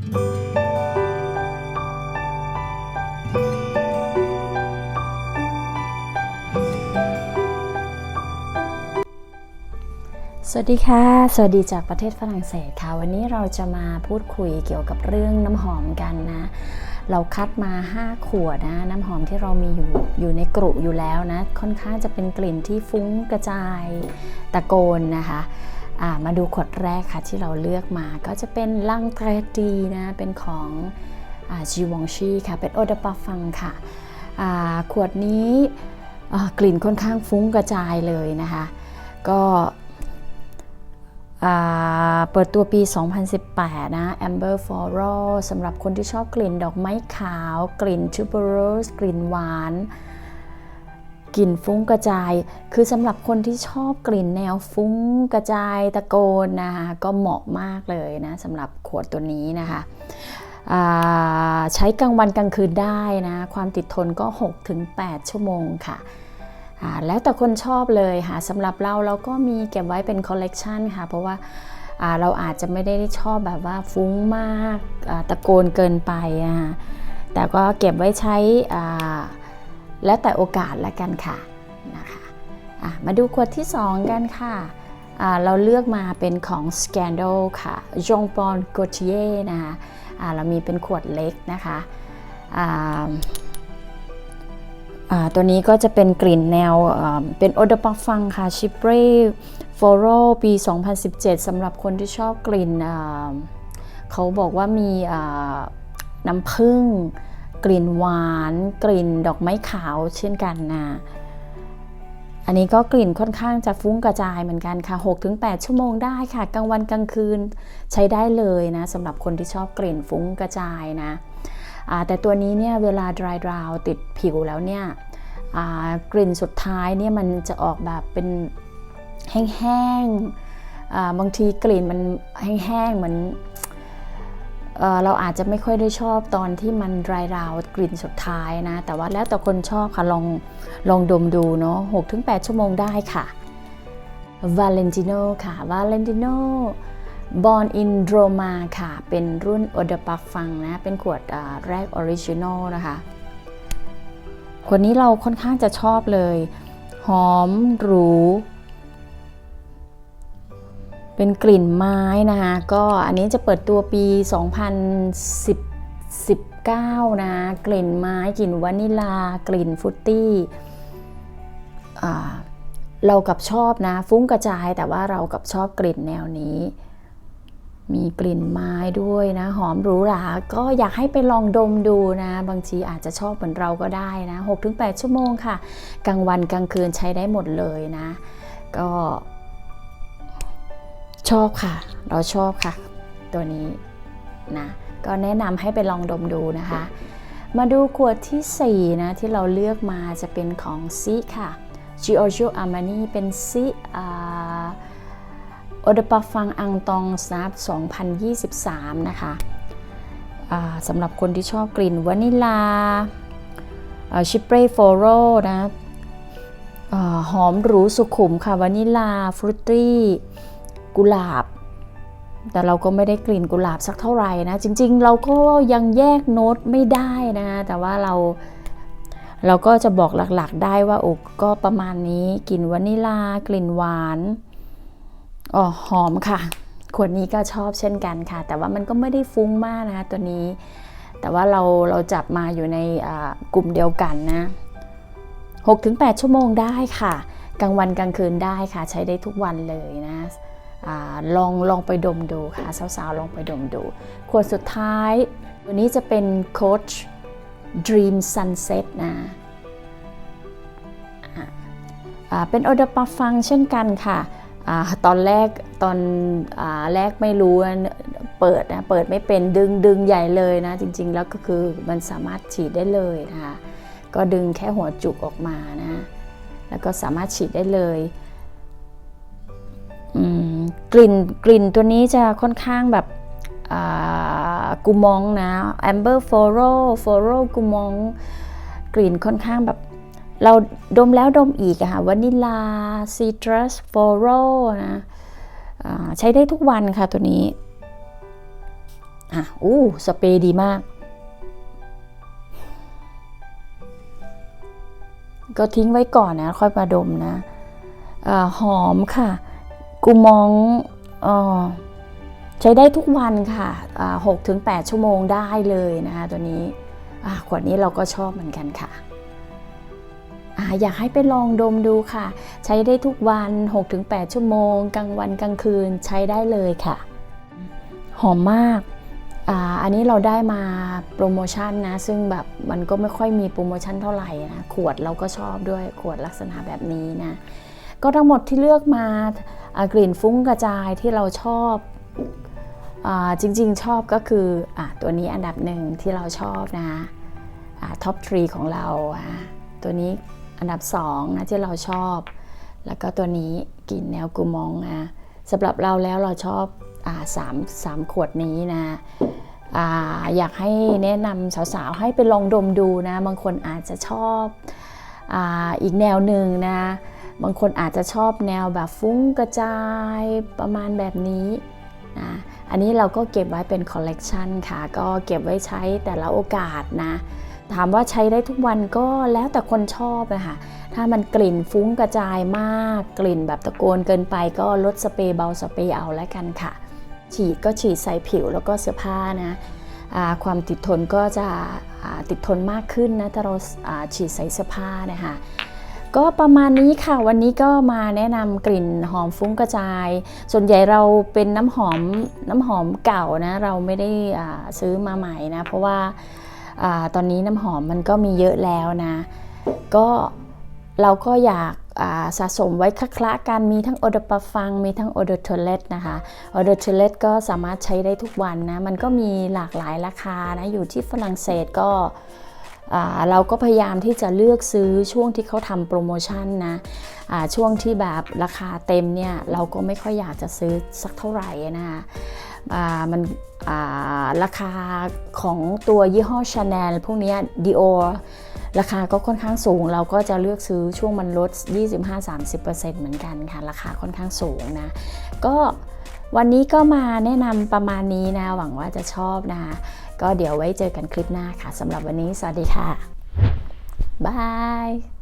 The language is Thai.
สวัสดีค่ะ สวัสดีจากประเทศฝรั่งเศสค่ะ วันนี้เราจะมาพูดคุยเกี่ยวกับเรื่องน้ำหอมกันนะ เราคัดมา 5 ขวดนะ น้ำหอมที่เรามีอยู่อยู่ในกรุอยู่แล้วนะ ค่อนข้างจะเป็นกลิ่นที่ฟุ้งกระจายตะโกนนะคะ มาดูขวดแรกค่ะที่เราเลือกมาก็จะเป็นลังเทรตีนะเป็นของจีวองชีค่ะ เป็นโอเดปาฟังค่ะขวดนี้กลิ่นค่อนข้างฟุ้งกระจายเลยนะคะ ก็เปิดตัวปี 2018 นะ Amber Floral สำหรับคนที่ชอบกลิ่นดอกไม้ขาว กลิ่น tuberose กลิ่นหวาน กลิ่นฟุ้งกระจาย คือสำหรับคนที่ชอบกลิ่นแนวฟุ้งกระจายตะโกนนะคะก็เหมาะมากเลยนะสำหรับขวดตัวนี้นะคะใช้กลางวันกลางคืนได้นะ ความติดทนก็ 6-8 ชั่วโมงค่ะ แล้วแต่คนชอบเลยค่ะสำหรับเราเราก็มีเก็บไว้เป็นคอลเลกชันค่ะ เพราะว่าเราอาจจะไม่ได้ชอบแบบว่าฟุ้งมากตะโกนเกินไปนะะแต่ก็เก็บไว้ใช้ แล้วแต่โอกาสละกันค่ะนะคะมาดูขวดที่ 2 กันค่ะ เราเลือกมาเป็นของ Scandal ค่ะ j o n p o n Gaultier นะคะเรามีเป็นขวดเล็กนะคะตัวนี้ก็จะเป็นกลิ่นแนวเป็นโอเดปัฟังค่ะชิปร่ฟลอรปี 2017สำหรับคนที่ชอบกลิ่น เขาบอกว่ามีน้ำผึ้ง กลิ่นหวาน กลิ่นดอกไม้ขาวเช่นกันนะอันนี้ก็กลิ่นค่อนข้างจะฟุ้งกระจายเหมือนกันค่ะ 6-8 ชั่วโมงได้ค่ะ กลางวันกลางคืนใช้ได้เลยนะสำหรับคนที่ชอบกลิ่นฟุ้งกระจายนะแต่ตัวนี้เนี่ยเวลา dry brow ติดผิวแล้วเนี่ยกลิ่นสุดท้ายเนี่ยมันจะออกแบบเป็นแห้งๆบางทีกลิ่นมันแห้งๆเหมือน เเราอาจจะไม่ค่อยได้ชอบตอนที่มัน dry brow กลิ่นสุดท้ายนะ แต่ว่าแล้วแต่คนชอบค่ะ ลองลองดมดูเนาะ6-8 ชั่วโมงได้ค่ะ Valentino ค่ะ Valentino Born in Roma ค่ะ เป็นรุ่น o d e p a ฟังนะ เป็นขวดแรกออริจินอลนะคะขวดนี้เราค่อนข้างจะชอบเลย หอมหรู เป็นกลิ่นไม้นะคะก็อันนี้จะเปิดตัวปี 2019 นะกลิ่นไม้กลิ่นวานิลากลิ่นฟุตตี้เรากับชอบนะ ฟุ้งกระจายแต่ว่าเรากับชอบกลิ่นแนวนี้ มีกลิ่นไม้ด้วยนะ หอมหรูหราก็อยากให้ไปลองดมดูนะ บางทีอาจจะชอบเหมือนเราก็ได้นะ 6-8 ชั่วโมงค่ะ กลางวันกลางคืนใช้ได้หมดเลยนะ ก็ ชอบค่ะ เราชอบค่ะ ตัวนี้นะก็แนะนำให้ไปลองดมดูนะคะ มาดูขวดทีสี่4 นะ ที่เราเลือกมาจะเป็นของซิค่ะ Giorgio Armani เป็นซิอ่าโอเดปาฟังอังตองสนับ2023 นะคะสำหรับคนที่ชอบกลิ่นวานิลาชิปเปรโฟโรนะอหอมหรูสุขุมค่ะวานิลาฟรุตตี้ กุหลาบ แต่เราก็ไม่ได้กลิ่นกุหลาบสักเท่าไหร่นะ จริง ๆ เราก็ยังแยกโน้ตไม่ได้นะ แต่ว่าเราเราก็จะบอกหลักๆได้ว่าโอ้ก็ประมาณนี้กลิ่นวานิลากลิ่นหวานอ๋อหอมค่ะ ขวดนี้ก็ชอบเช่นกันค่ะ แต่ว่ามันก็ไม่ได้ฟุ้งมากนะคะตัวนี้ แต่ว่าเราเราจับมาอยู่ในกลุ่มเดียวกันนะ6-8 ชั่วโมงได้ค่ะ กลางวันกลางคืนได้ค่ะ ใช้ได้ทุกวันเลยนะ อลองลองไปดมดูค่ะสาวๆลองไปดมดู ขวดสุดท้าย ตัวนี้จะเป็น Coach Dream Sunset นะเป็นโอเดปาฟังเช่นกันค่ะอตอนแรกตอนอแรกไม่รู้เปิดนะเปิดไม่เป็นดึงดึงใหญ่เลยนะ จริง ๆ แล้วก็คือมันสามารถฉีดได้เลยนะคะก็ดึงแค่หัวจุกออกมานะ แล้วก็สามารถฉีดได้เลย อืม กลิ่นกลิ่นตัวนี้จะค่อนข้างแบบอ่ากูมองนะ Amber Floral Floral กูมองกลิ่นค่อนข้างแบบ เราดมแล้วดมอีกอะค่ะวานิลาซีตรัสฟอโรนะใช้ได้ทุกวันค่ะตัวนี้อะอู้สเปรย์ดีมาก ก็ทิ้งไว้ก่อนนะ ค่อยมาดมนะอาหอมค่ะ กูมองอใช้ได้ทุกวันค่ะหกถึงแปดชั่วโมงได้เลยนะคะตัวนี้ขวดนี้เราก็ชอบเหมือนกันค่ะอยากให้ไปลองดมดูค่ะ ใช้ได้ทุกวัน 6-8 ชั่วโมง กลางวันกลางคืนใช้ได้เลยค่ะ หอมมากอาอันนี้เราได้มาโปรโมชั่นนะ ซึ่งแบบมันก็ไม่ค่อยมีโปรโมชั่นเท่าไหร่นะ ขวดเราก็ชอบด้วยขวดลักษณะแบบนี้นะ ก็ทั้งหมดที่เลือกมากลิ่นฟุ้งกระจายที่เราชอบอจริงๆชอบก็คืออตัวนี้อันดับหนึ่งที่เราชอบนะท็อปทรีของเรา ตัวนี้อันดับสองนะที่เราชอบ แล้วก็ตัวนี้กลิ่นแนวกูมองนะสำหรับเราแล้วเราชอบอสามสามขวดนี้นะออยากให้แนะนำสาวๆ ให้ไปลองดมดูนะ บางคนอาจจะชอบออีกแนวหนึ่งนะ บางคนอาจจะชอบแนวแบบฟุ้งกระจายประมาณแบบนี้นะอันนี้เราก็เก็บไว้เป็นคอลเลกชันค่ะ ก็เก็บไว้ใช้แต่ละโอกาสนะ ถามว่าใช้ได้ทุกวันก็แล้วแต่คนชอบนะคะถ้ามันกลิ่นฟุ้งกระจายมาก กลิ่นแบบตะโกนเกินไปก็ลดสเปรย์เบาสเปรย์เอาแล้วกันค่ะ ฉีดก็ฉีดใส่ผิวแล้วก็เสื้อผ้านะความติดทนก็จะติดทนมากขึ้นนะถ้าเราฉีดใส่เสื้อผ้านะคะ ก็ประมาณนี้ค่ะวันนี้ก็มาแนะนำกลิ่นหอมฟุ้งกระจาย ส่วนใหญ่เราเป็นน้ำหอมน้ำหอมเก่านะ เราไม่ได้ซื้อมาใหม่นะ เพราะว่าอตอนนี้น้ำหอมมันก็มีเยอะแล้วนะ ก็เราก็อยากาสะสมไว้คละๆกันมีทั้งโอเดปาฟัง มีทั้งโอเดเทเลตนะคะโอเดเทเลตก็สามารถใช้ได้ทุกวันนะ มันก็มีหลากหลายราคานะ อยู่ที่ฝรั่งเศสก็ เราก็พยายามที่จะเลือกซื้อช่วงที่เขาทำโปรโมชั่นนะช่วงที่แบบราคาเต็มเนี่ยเราก็ไม่ค่อยอยากจะซื้อสักเท่าไหร่นะคะมันราคาของตัวยี่ห้อชาแนลพวกนี้ดีโอราคาก็ค่อนข้างสูง เราก็จะเลือกซื้อช่วงมันลด 25-30%เหมือนกันค่ะ ราคาค่อนข้างสูงนะ ก็วันนี้ก็มาแนะนำประมาณนี้นะ หวังว่าจะชอบนะ ก็เดี๋ยวไว้เจอกันคลิปหน้าค่ะสำหรับวันนี้ สวัสดีค่ะบาย